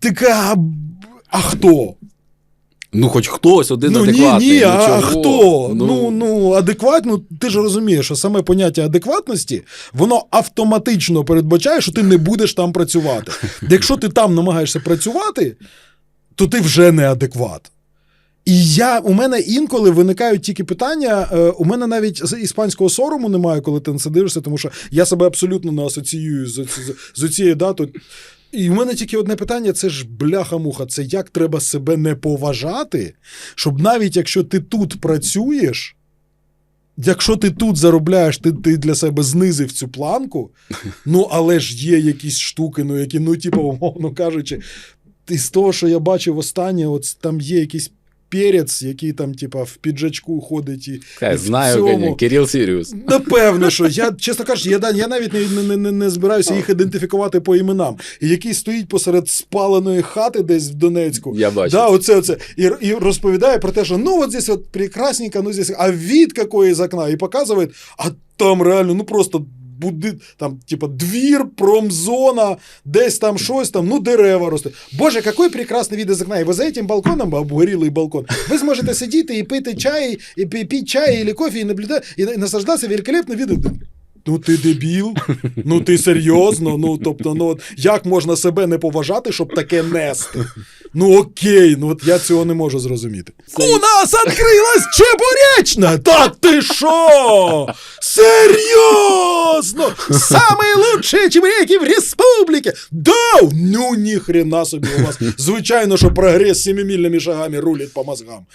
така. А хто? Ну, хоч хтось один Ну адекватний. ні, ну, а, а хто? Ну, ну, адекватно, ти ж розумієш, що саме поняття адекватності, воно автоматично передбачає, що ти не будеш там працювати. Якщо ти там намагаєшся працювати, то ти вже неадекват. І я, у мене інколи виникають тільки питання. е, у мене навіть з іспанського сорому немає, коли ти на це дивишся, тому що я себе абсолютно не асоціюю з, з, з цією датою. І в мене тільки одне питання: це ж бляха-муха. Це як треба себе не поважати, щоб навіть якщо ти тут працюєш, якщо ти тут заробляєш, ти, ти для себе знизив цю планку. Ну, але ж є якісь штуки, ну які, ну, типу, умовно кажучи, із того, що я бачив останнє, от там є якийсь перець, який там, типа, в піджачку ходить і. Хай, і знаю, цьому- Кирил Сіріус. Напевно, що я, чесно кажучи, я, я навіть не, не, не, не збираюся їх ідентифікувати по іменам. І який стоїть посеред спаленої хати десь в Донецьку. Я бачу. Да, оце, оце. І, і розповідає про те, що ну от здесь от прекрасненько, ну здесь, а вид какой из окна, і показує, а там реально, ну просто буди, там, типа, двір, промзона, десь там щось там, ну дерева ростуть. Боже, який прекрасний вид из окна. І ви за цим балконом, обгорілий балкон, ви зможете сидіти і пити чай, і пити чай, і кофе, і наблюдати, і наслаждатися великолепним видом. Ну ти дебіл, ну ти серйозно. Ну тобто, ну от як можна себе не поважати, щоб таке нести? Ну окей, ну от я цього не можу зрозуміти. У нас відкрилась чебуречна! Да ты шо? Серьезно! Самые лучшие чебуреки в республике! Да! Ну ніхрена собі у вас. Звичайно, що прогрес семимільними шагами рулить по мозгам.